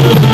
Thank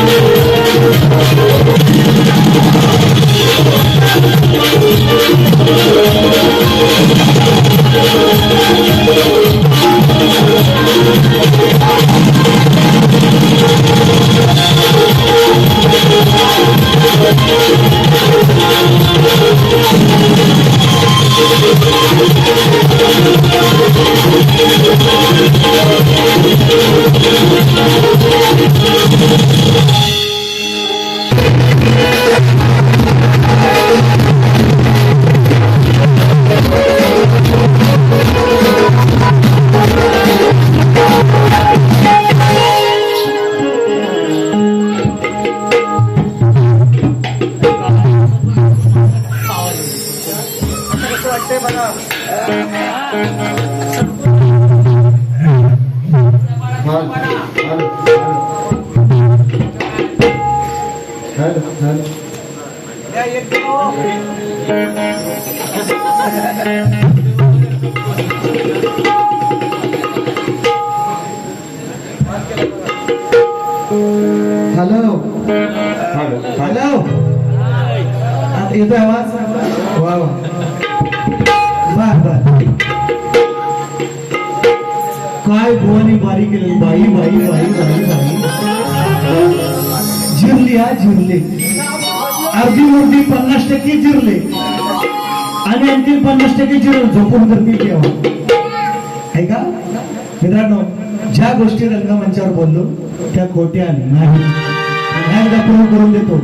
hello hello आता येतोय आवाज वा वा काय भुवानी बारी केलेली बाई बाई बाई बाई बाई जिरली हा जिरले अर्धी मुर्दी पन्नास टक्के जिरले आणि आणखी पन्नास टक्के जिरल झोपून करतील तेव्हा आहे का मित्रांनो ज्या गोष्टी रंगमंचावर बोललो त्या खोट्या नाही. एकदा पूर्ण करून देतो.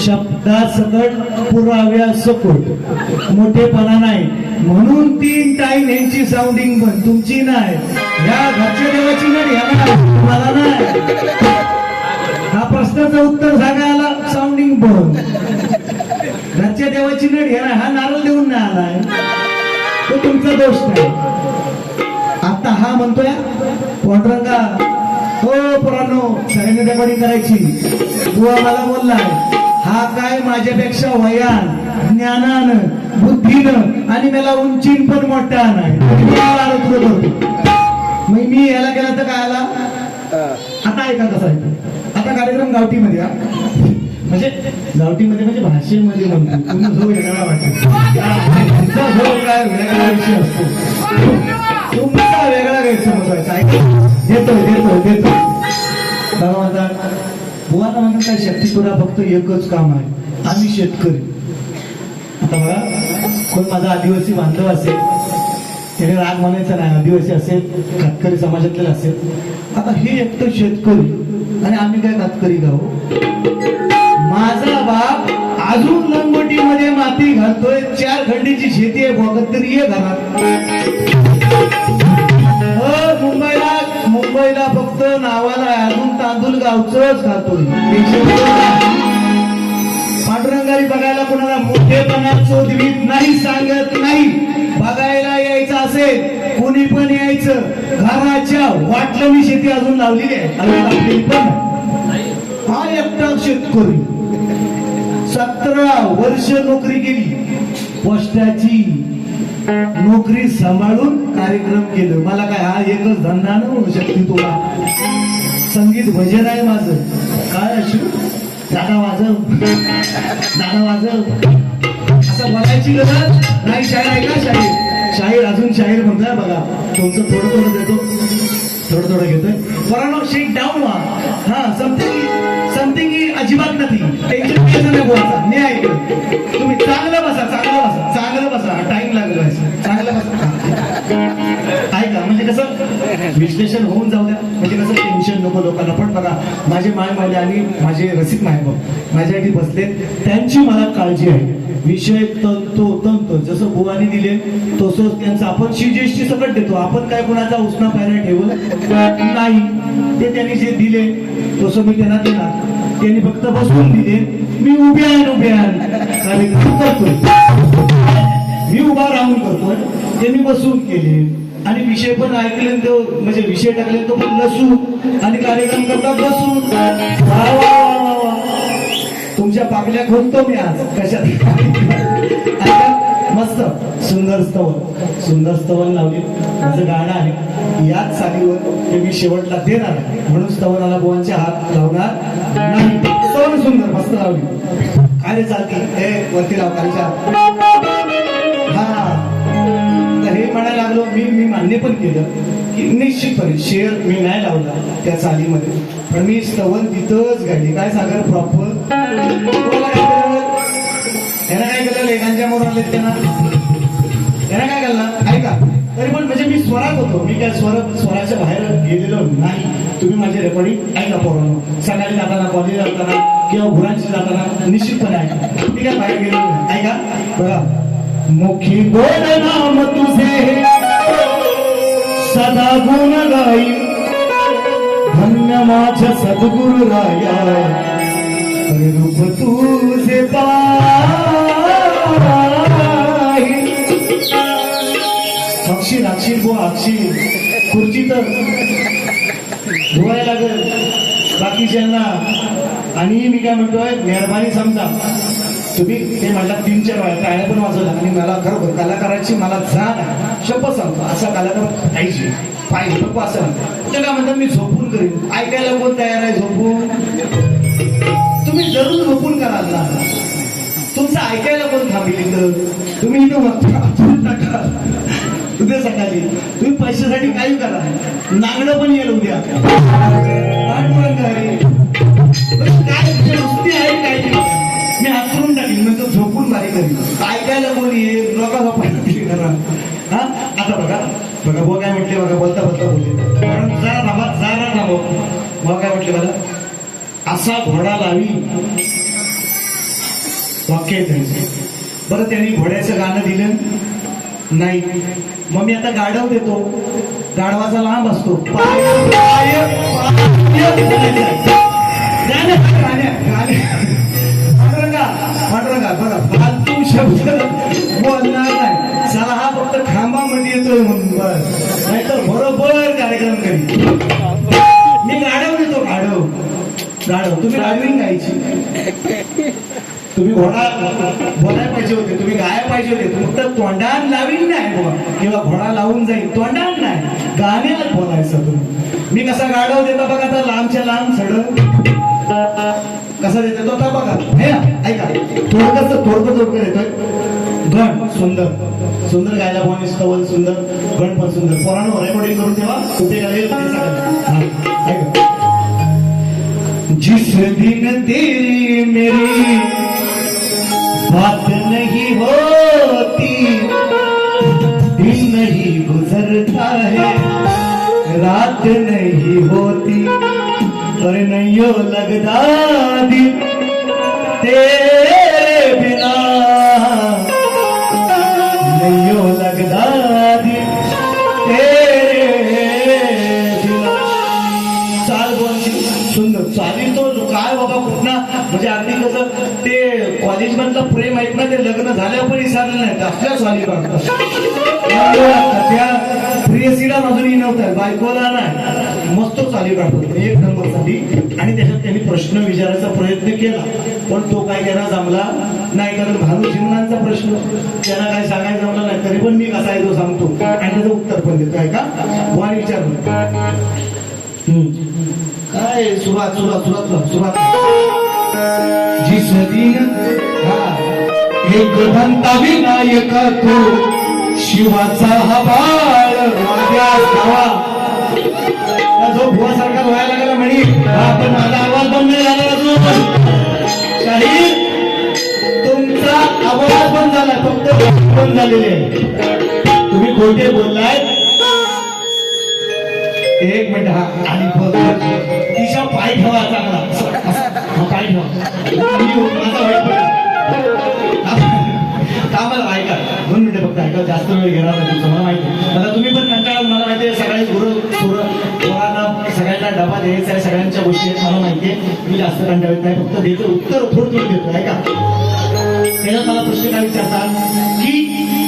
शब्दासकट पुराव्या सकट. मोठेपणा नाही. म्हणून तीन टाईम यांची साऊंडिंग पण तुमची नाही. या घरच्या देवाची नाही तुम्हाला नाही. हा प्रश्नाचं उत्तर सांगायला साऊंडिंग पण घरच्या देवाची नडी आहे हा नारळ देऊन नाही आलाय. तो तुमचा दोष नाही. आता हा म्हणतोय पांडुरंगा हो पोरांनो सगळ्यांनी रेकॉर्डिंग करायची. बुवा मला बोललाय हा काय माझ्यापेक्षा वयान ज्ञानान बुद्धीनं आणि मला उंचीन पण मोठा नाही मी याला गेला तर काय आला? आता ऐका कसा आहे आता कार्यक्रम गावठीमध्ये म्हणजे गावठीमध्ये म्हणजे भाषेमध्ये म्हणतो. तुम्ही वेगळा काय वेगळा विषय असतो. देतो देतो देतो बाबा म्हणतात बुवाना म्हणतात काय शक्ती तुला फक्त एकच काम आहे. आम्ही शेतकरी. आता बघा कोण माझा आदिवासी बांधव असेल त्याने राग म्हणायचा नाही आदिवासी असेल कातकरी समाजातले असेल. आता हे एकटं शेतकरी आणि आम्ही काय कातकरी गाव हो? माझा बाप अजून लंगोटी मध्ये माती घालतोय चार खंडीची शेती आहे बघत तरी ये घरात. हो, मुंबईला. मुंबईला फक्त नावाला अजून तांदूळ गावचंच खातोय पांडुरंगारी बघायला कोणाला मोठेपणा चोदवीत नाही सांगत नाही. बघायला यायचं असेल कोणी पण यायचं. घराच्या वाटलं मी शेती अजून लावलेली आहे. पण हा एकटा शेतकरी. सतरा वर्ष नोकरी केली. पोस्टाची नोकरी सांभाळून कार्यक्रम केलं. मला काय हा एकच धंदा न होऊ शकते तुला. संगीत भजन आहे माझं. काय अशी? दादा वाजव. दादा वाजव. असं बघायची गरज? नाही शाहीर आहे का शाहीर शाहीर अजून शाहीर म्हणताय बघा. तुमचं थोडं थोडं देतो. थोडं थोडं घेतोय. पोरांनो शेक डाऊन व्हा हा समथिंग समथिंग अजिबात नाही टेन्शन नाही बोलायचा. मी ऐकलं. तुम्ही चांगलं विश्लेषण होऊन जाऊ द्या. म्हणजे कसं टेन्शन नको लोकांना. पण बघा माझे माय माझे आणि माझे रसिक माय बघ माझ्यासाठी बसले त्यांची मला काळजी आहे. विषय तंतो तंत. जसं बुवाने दिले तसंच त्यांचं. आपण शिजेष्टी सकट देतो. आपण काय कुणाचा उष्णा पायऱ्या ठेवत नाही. ते त्यांनी जे दिले तसं मी त्यांना देणार. त्यांनी फक्त बसून दिले मी उभे आहे उभे आहे. करतोय. मी उभा राहून करतोय. त्यांनी बसून केले. आणि विषय पण ऐकले तो म्हणजे विषय टाकले तो पण लसून आणि कार्यक्रम करता बसू. तुमच्या पाकल्या खोदतो मी आज. कशात? मस्त. सुंदर स्तवन. सुंदर स्तवन लावली. माझं गाणं आहे. याच सालीवर ते मी शेवटला देणार म्हणून स्तवनाला बुवांचे हात लावणार नाही. स्तवन सुंदर मस्त लावली. काय रे चालती? हे वरती लाव लागलो मी मी मान्य पण केलं की निश्चितपणे शेअर मी नाही लावला त्या चालीमध्ये. पण मी स्तवन तिथंच गाडली काय सागर प्रॉपर त्यांना काय केलं लेखांच्या मोर आले त्यांना. त्यांना काय केलं ऐका. तरी पण म्हणजे मी स्वरात होतो. मी काय स्वर स्वराच्या बाहेर गेलेलो नाही. तुम्ही माझे रेकॉर्डिंग ऐका पोरांनो. सकाळी जाताना कॉलेज जाताना किंवा गुरांशी जाताना निश्चितपणे ऐका. मी काय बाहेर गेलेलो नाही. ऐका. बघा. मुखी बोल नाम तुझे सदा गुण गाई धन्य माझ्या सद्गुरु राया रूप तुझे अक्षीर अक्षी गो अक्षीर। खुर्ची तर धुवायला लागेल। बाकीच्यांना आणि मी काय म्हणतोय मेहरबानी समजा। तुम्ही ते म्हटलं तीन चार वेळा टाळ्या पण वाजवल्या आणि मला खरोखर कलाकाराची मला जाण आहे. शपथ सांगतो असा कलाकार पाहिजे. पाहिजे. नको असं म्हणतो ते काय म्हणतात? मी झोपून करीन. ऐकायला कोण तयार आहे झोपून तुम्ही जरूर झोपून कराल ना. तुमचं ऐकायला कोण थांबेल इथं? तुम्ही इथं टाका उद्या सकाळी. तुम्ही पैशासाठी काही करा. नांगडं पण येईल उद्या. काय मी हात टाकेन. म्हणजे झोपून बारी करीन. ऐकायला कोण येईल? लोकांना पाहिजे करा. हा आता बघा बघा बो काय म्हटले बघा बोलता बोलता बोलले कारण जरा थांबा जरा थांबव बुवा काय म्हटले मला असा घोडा लावी वाक्य आहे त्यांचं बरं त्यांनी घोड्याचं गाणं दिलं नाही मग मी आता गाढव देतो गाढवाचा लांब असतो पाय गाण्या- पांडुरंगा पांडुरंगा बघा फालतू शब्द कार्यक्रम म्हणून नाहीतर बरोबर कार्यक्रम करी मी गाढव देतो गाढव. गाढव. तुम्ही गाडवी गायची. तुम्ही घोडा बोलायला पाहिजे होते. तुम्ही गाया पाहिजे होते. फक्त तोंडान लावीन नाही बुवा. किंवा घोडा लावून जाईल तोंडात नाही. गाण्यात बोलायचं तुम्ही. मी कसा गाडव देतो बघा आता लांबच्या लांब सड. कसा देतो तो बघा. हे ऐका. थोडकस थोडकं थोडकं देतोय गण सुंदर. सुंदर गायला बोनी स्तवन सुंदर गण पण सुंदर. पोरांनो रेकॉर्डिंग करून ठेवा. उपयोगाला जिस दिन तेरी मेरी बात नहीं होती दिन नहीं गुजरता है रात नहीं होती पर नहीं लगता दिन तेरे कॉलेज प्रेम आहेत ना ते लग्न झाल्यावर पण विसरले नाही असल्या चाली त्या प्रियसीला अजूनही नव्हत्या बायकोला नाही. मस्त चाली पाठवतो एक नंबरसाठी आणि त्याच्यात त्यांनी प्रश्न विचारायचा प्रयत्न केला. पण तो काय केला जमला नाही कारण भानू जीवनांचा प्रश्न. त्यांना काय सांगायचं जमला नाही तरी पण मी कसा आहे तो सांगतो. आणि त्याचं उत्तर पण देतो आहे का वाणी विचारलं काय सुरुवात सुरुवात सुरुवात सुरुवात. जिस दिन एक धंता विनायक तो शिवाचा हा बाळ माझ्या गावा. त्या जो भुवासारखा व्हायला लागला म्हणे आपण माझा आवाज बंद झाला अजून. शाहीर तुमचा आवाज बंद झाला फक्त बंद झालेले. तुम्ही खोटे बोललाय. एक मिनिट हा आणि तिच्या पाय ठेवा चांगला मी ऐका दोन मिनिटं फक्त ऐका जास्त वेळ घेणार नाही तुमचं मला माहिती आता तुम्ही पण कंटाळा मला माहिती आहे सगळे गुरु सुर पोरांना सगळ्यांना डबा द्यायचा आहे सगळ्यांच्या गोष्टी आहेत मला माहिती आहे. मी जास्त कंटाळत नाही फक्त देतो उत्तर थोडं थोडं देतो ऐका त्याच्यात मला प्रश्न काय विचारतात की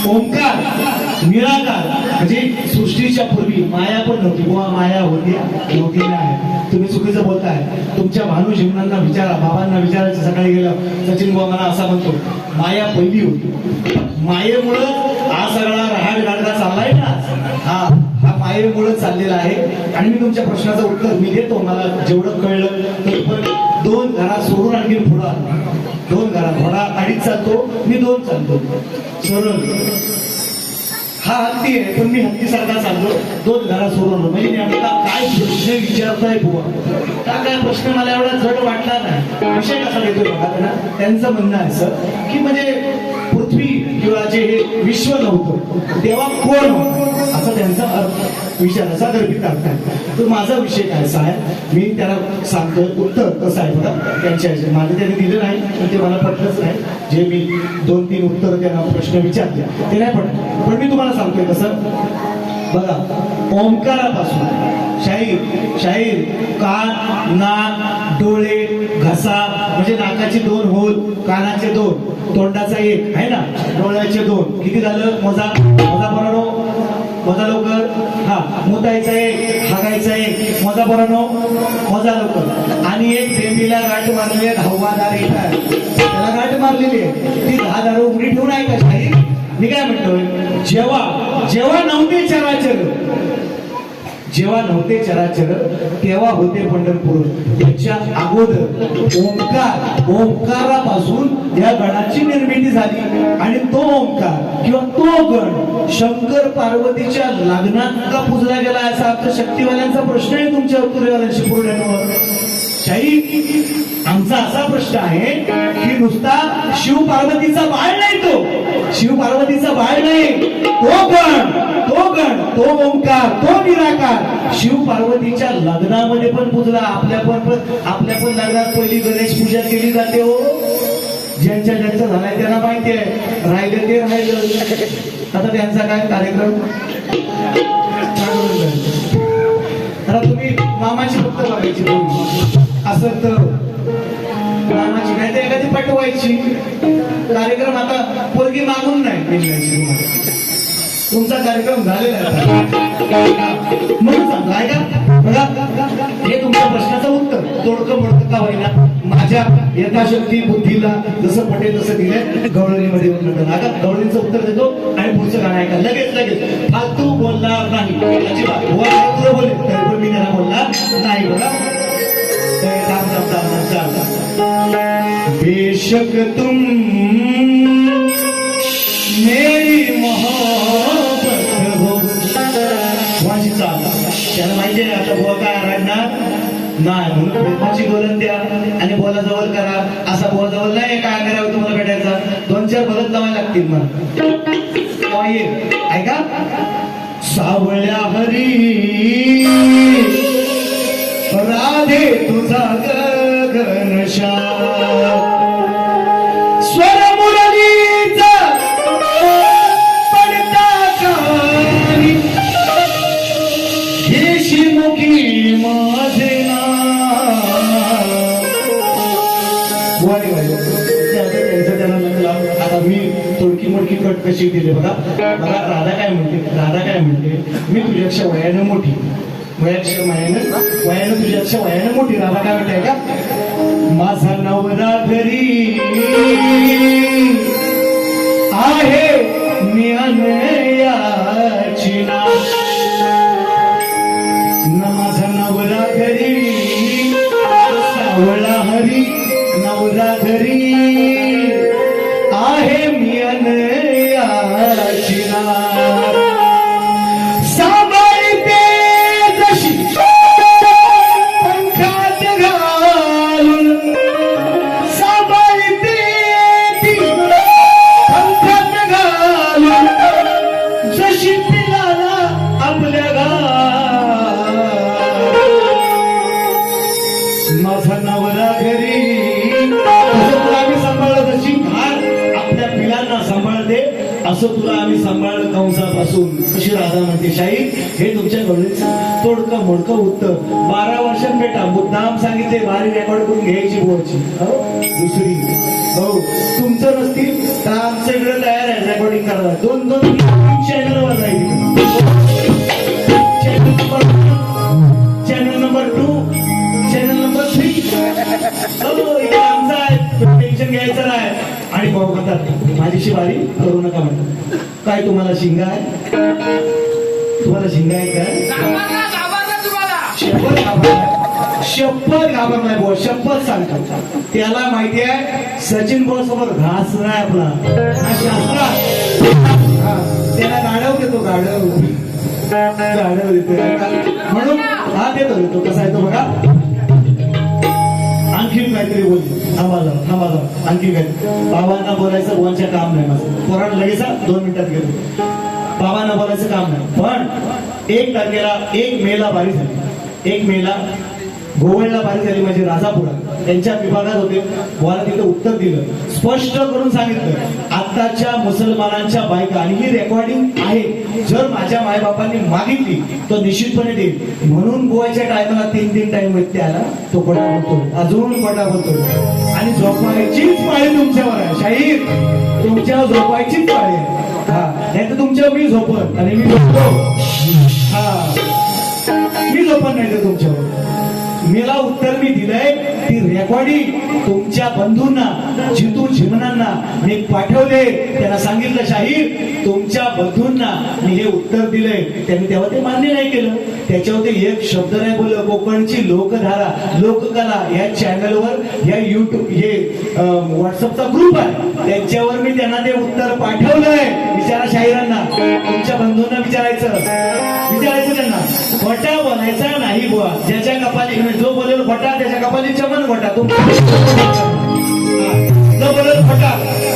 ओंकार निराकार म्हणजे सृष्टीच्या पूर्वी माया पण नव्हती बुवा माया होती नव्हती आहे. तुम्ही चुकीचं बोलताय. तुमच्या भानू जीवनांना विचारा बाबांना विचारायचं सकाळी गेलं सचिन बुवा मला असा म्हणतो माया पहिली होती. मायेमुळं हा सगळा राहा गाडगा चाललाय ना. हा हा मायेमुळं चाललेला आहे. आणि मी तुमच्या प्रश्नाचं उत्तर मी देतो मला जेवढं कळलं तर पण दोन घरात सोडून आणखी पुढं दोन घरात घोडा अडीच चालतो मी दोन चालतो. सरळ हा हत्ती आहे पण मी हत्तीसारखा चाललो. दोन घरात सोडून. म्हणजे नेमका काय प्रश्न विचारताय बुवा? का काय प्रश्न मला एवढा जड वाटला नाही? विषय कसा देतोय बघा त्यांचं म्हणणं आहे असं की म्हणजे किंवा जे हे विश्व नव्हतं. तेव्हा कोण? असा त्यांचा अर्थ विचाराचा गर्भित अर्थ आहे तर माझा विषय काय साहेब? मी त्याला सांगतो उत्तर. कसं आहे त्यांच्या माझं माझे त्याने दिलं नाही पण ते मला पटलंच नाही. जे मी दोन तीन उत्तर त्यांना प्रश्न विचारले ते नाही पटलं. पण मी तुम्हाला सांगतोय कसं? बघा ओंकारापासून शाहीर शाहीर कान नाक डोळे घसा म्हणजे नाकाचे दोन होल कानाचे दोन तोंडाचा एक आहे ना? डोळ्याचे दोन. किती झालं? मजा मजा बरोनो मजा लवकर. हा मुतायचा एक हागायचा एक. मजा बरोनो मजा लवकर. आणि एक प्रेमीला गाठ मारलेली आहे हवादार एक आहे. त्याला गाठ मारलेली आहे. ती दहा दारू उघडी ठेवून आहे का शाही? मी काय म्हणतोय? जेव्हा जेव्हा नव्हते चराचर जेव्हा नव्हते चराचर तेव्हा होते पंढरपूर. याच्या अगोदर ओंकार ओंकारापासून या गणाची निर्मिती झाली. आणि तो ओंकार किंवा तो गण शंकर पार्वतीच्या लग्नात का पुजला गेला असा आमच्या शक्तीवाल्यांचा प्रश्न आहे तुमच्या उत्तरेवाल्यांशी पूर्ण शाही आमचा असा प्रश्न आहे की नुसता शिव पार्वतीचा बाळ नाही तो. शिव पार्वतीचा बाळ नाही. तो गण तो गण तो ओंकार तो निराकार. शिव पार्वतीच्या लग्नामध्ये पण पूजला आपल्या पण आपल्या पण लग्नात पहिली गणेश पूजा केली जाते हो. ज्यांच्या ज्यांच्या झालाय त्यांना माहिती आहे. राहिले ते राहिलं. आता त्यांचा काय कार्यक्रम? आता तुम्ही मामाची फक्त बघायची असत असं तर मामाची नाही तर एखादी पटवायची. कार्यक्रम आता पोरगी मागून नाही. तुमचा कार्यक्रम झालेला म्हणून सांगतो ऐका. बघा हे तुमच्या प्रश्नाचं उत्तर. तोडकं मोडकं का होईना? माझ्या यथाशक्ती बुद्धीला जसं पटेल तसं दिलंय गवळणीमध्ये उतरलं आता गवळणीचं उत्तर देतो आणि पुढचं गाणं ऐका. लगेच लगेच. फालतू बोलणार नाही. अजिबात. बुवा बोलले? तरी पण मी त्याला बोलणार बेशक तुम मेरी मोहब्बत हो। त्याला माहिती नाही आता बुवा काय रडणार? नाही म्हणून प्रेमाची बोलत द्या आणि बोला जवळ करा. असा बोला जवळ नाही काय करावं तुम्हाला भेटायचा? दोन चार बोलत लावायला लागतील मला. येईल ऐका. सावळ्या हरी राधे तुझा गगनशा स्वर मुरलीचा पडता कानी घेशी मुखी माझे नाव. वारे वारे. आता मी तोडकी मोडकी कट कशी दिली बघा. बघा राधा काय म्हणते? राधा काय म्हणते? मी तुझ्यापेक्षा वयानं मोठी. वयापेक्षा वयानं वयानं तुझ्यापेक्षा वयानं मोठी राधा काय म्हणते का माझा नवरा घरी आहे मी अनयाची ना. न माझा नवरा घरी सावळा हरी नवरा घरी आहे मी अनयाची असं तुला आम्ही सांभाळलं कंसापासून. अशी राधा म्हणते शाही हे तुमच्या गवळीचं तोडकं मोडकं उत्तर बारा वर्षात बेटा मुद्दाम सांगितले बारी रेकॉर्ड करून घ्यायची बोलची दुसरी. हो तुमचं नसतील तर आमचं इकडे तयार आहे रेकॉर्डिंग करायला दोन दोन चॅनलवर चॅनल वाजायची टेन्शन घ्यायचं नाही. आणि भाऊ म्हणतात माझी शिवारी करू नका म्हणतात. काय तुम्हाला शिंगा आहे? तुम्हाला शिंगा आहे काय शपथ शपथ घाबरलाय बोल शपथ सांगतात त्याला माहिती आहे सचिन बोल समोर घास नाही आपला त्याला गाडव देतो गाडव गाडव देतो. म्हणून हा देतो देतो कसा आहे तो बघा. आणखीन काहीतरी बोल. थांबा जरा, थांबा आणखी आणखीन काहीतरी. बाबांना बोलायचं बोलायचं काम नाही माझं. पोरांना लगेच दोन मिनिटात गेलो. बाबांना बोलायचं काम नाही. पण एक तारखेला एक मेला बारी झाली. एक मेला गोवळला बारी झाली म्हणजे राजापुरा त्यांच्या विभागात होते. मला तिथं उत्तर दिलं. स्पष्ट करून सांगितलं आताच्या मुसलमानांच्या बायका आणि ही रेकॉर्डिंग आहे. जर माझ्या मायबापांनी मागितली तर निश्चितपणे देईल. म्हणून गोव्याच्या टायमाला तीन तीन टाइम व्यक्ती आला. तो पडा बोलतो अजून पडा बोलतो आणि झोपायचीच पाळी तुमच्यावर आहे. शाहीर तुमच्यावर झोपायचीच पाळी आहे. हा नाही तर तुमच्यावर मी झोपत आणि मी झोपतो हा. मी झोपत नाही तर तुमच्यावर. मला उत्तर मी दिलंय ती रेकॉर्डिंग तुमच्या बंधूंना जितू झिमनांना मी पाठवले. त्यांना सांगितलं शाहीर तुमच्या बंधूंना मी हे उत्तर दिलंय. त्यांनी तेव्हा ते मान्य नाही केलं. त्याच्यावरती एक शब्द नाही बोललं. कोकणची लोकधारा लोककला या चॅनलवर या युट्यूब हे व्हॉट्सअपचा ग्रुप आहे. त्याच्यावर मी त्यांना ते उत्तर पाठवलंय. विचारा शाहिरांना. तुमच्या बंधूंना विचारायचं. विचारायचं त्यांना बनायचा नाही बुवा. ज्याच्या कपाली म्हणजे जो बोलेल खोटा त्याच्या कपाली चमन खोटा. तो जो बोलेल खोटा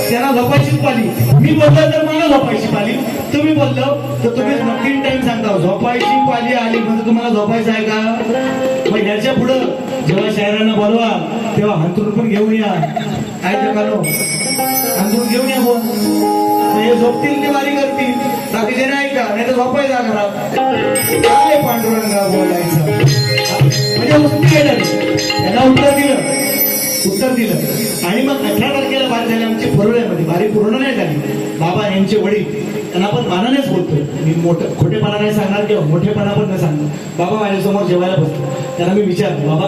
त्याला झोपायचीच पाली मी बोललो तर मला झोपायची पाली तुम्ही बोललो तर तुम्ही तीन टाइम सांगता. झोपायची पाली आली म्हणजे तुम्हाला झोपायचं आहे का? मग याच्या पुढं जेव्हा शहरांना बोलवा तेव्हा हंतरून पण घेऊन या. काय ते कालो? हंतरून घेऊन या बोल हे झोपतील ती बारी करतील. बाकीचे नाही का? नाही तर झोपायचा घरात काय पांडुरंगा बोलायचं. म्हणजे उत्तर केलं त्यांना उत्तर दिलं. उत्तर दिलं. आणि मग अठरा तारखेला बारी झाली आमची पुरवण्यामध्ये बारी पूर्ण नाही झाली. बाबा यांचे वडील. त्यांना आपण मानानेच बोलतोय. मी मोठं खोटेपणा नाही सांगणार किंवा मोठेपणा पण नाही सांगणार. बाबा माझ्यासमोर जेवायला बसतो. त्यांना मी विचारतो बाबा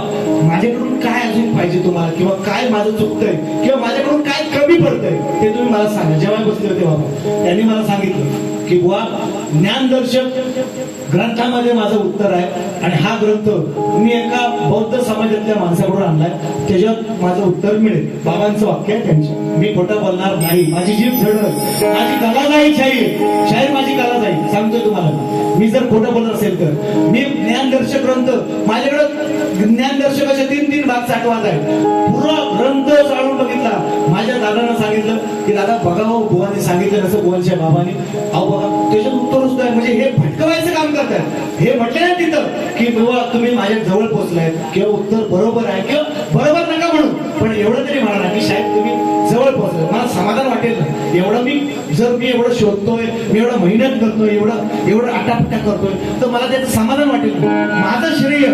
माझ्याकडून काय अजून पाहिजे तुम्हाला? किंवा काय माझं चुकतंय? किंवा माझ्याकडून काय कमी पडतंय? ते तुम्ही मला सांगा. जेवायला बसले होते बाबा. त्यांनी मला सांगितलं की बुवा ज्ञानदर्शक ग्रंथामध्ये माझं उत्तर आहे. आणि हा ग्रंथ मी एका बौद्ध समाजातल्या माणसाकडून आणलाय. त्याच्यात माझं उत्तर मिळेल. बाबांचं वाक्य आहे त्यांचं. मी खोटं बोलणार नाही. माझी जीभ झडत माझी कला जाईल शाहीर. शाहीर माझी कला जाईल सांगतोय तुम्हाला मी. जर खोटं बोलत असेल तर. मी ज्ञानदर्शक ग्रंथ माझ्याकडं ज्ञानदर्शकाचे तीन तीन भाग साठवात आहे. पुरा ग्रंथ चालून बघितला. माझ्या दादानं सांगितलं की दादा बघा हो बुवाने सांगितलं कसं बुवांच्या बाबाने. अहो त्याच्यात उत्तर म्हणजे हे भटकवायचं काम करतात हे म्हटले ना तिथं की बाबा तुम्ही माझ्या जवळ पोहोचलाय किंवा उत्तर बरोबर आहे किंवा बरोबर नका म्हणून. पण एवढं तरी म्हणा ना की शायद तुम्ही जवळ पोहोचलाय मला समाधान वाटेल ना. एवढं मी जर मी एवढं शोधतोय मी एवढं मेहनत करतोय एवढं एवढं आटापट्टा करतोय तर मला त्याचं समाधान वाटेल. माझं श्रेय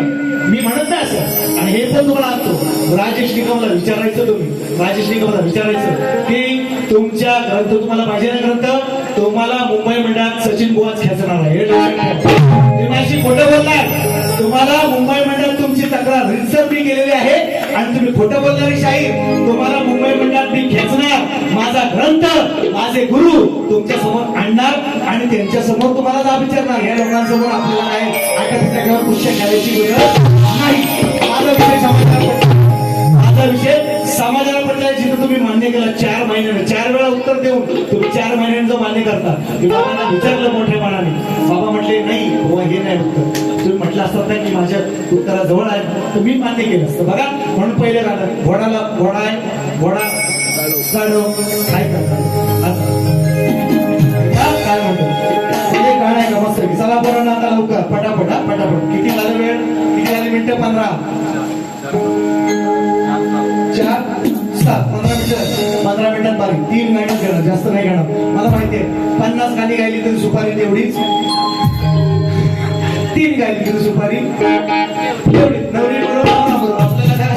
मी म्हणत नाही असं. आणि हे पण तुम्हाला आणतो राजेश निकमला विचारायचं तुम्ही राजेश निकमला विचारायचं की तुमच्या ग्रंथ तुम्हाला पाहिजे ना ग्रंथ? तुम्हाला मुंबई मंडळात सचिन बुवाच खेचणार आहे. तुम्ही माझी खोटं बोलणार. तुम्हाला मुंबई मंडळात तुमची तक्रार रितसर मी केलेली आहे आणि तुम्ही खोटं बोलणारी शाहीर. तुम्हाला मुंबई मंडळात मी खेचणार. माझा ग्रंथ माझे गुरु तुमच्यासमोर आणणार आणि त्यांच्यासमोर तुम्हाला जाब विचारणार. या लोकांसमोर आपल्याला काय आटापिटाक्यावर पुष्य घालायची वेळ नाही. माझा विषय माझा विषय समाजाला पडलाय जिथं तुम्ही मान्य केला चार महिन्याने चार वेळा उत्तर देऊन तुम्ही चार महिन्यांचं जो मान्य करता. बाबांना विचारलं मोठ्या मनाने बाबा म्हटले नाही बाबा हे नाही उत्तर. तुम्ही म्हटलं असतात ना की माझ्या उत्तराजवळ आहे तुम्ही मान्य केलं असतं. बघा म्हणून पहिले गाणं घोडाला घोडा आहे घोडा गाडो काय करतात पन्नास गाणी गायली तरी सुपारी तेवढीच. तीन गायली तरी सुपारी. नवरी आपल्याला काय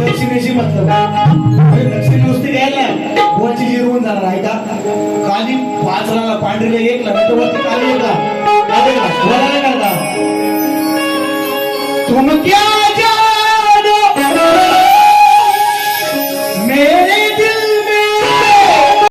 दक्षिणेशी मतलब. म्हणजे दक्षिण नुसती घ्यायला बोची जिरवून जाणार आहे का? काली पाच लाला पांढरीला एक ला तर वरती काली एक ला.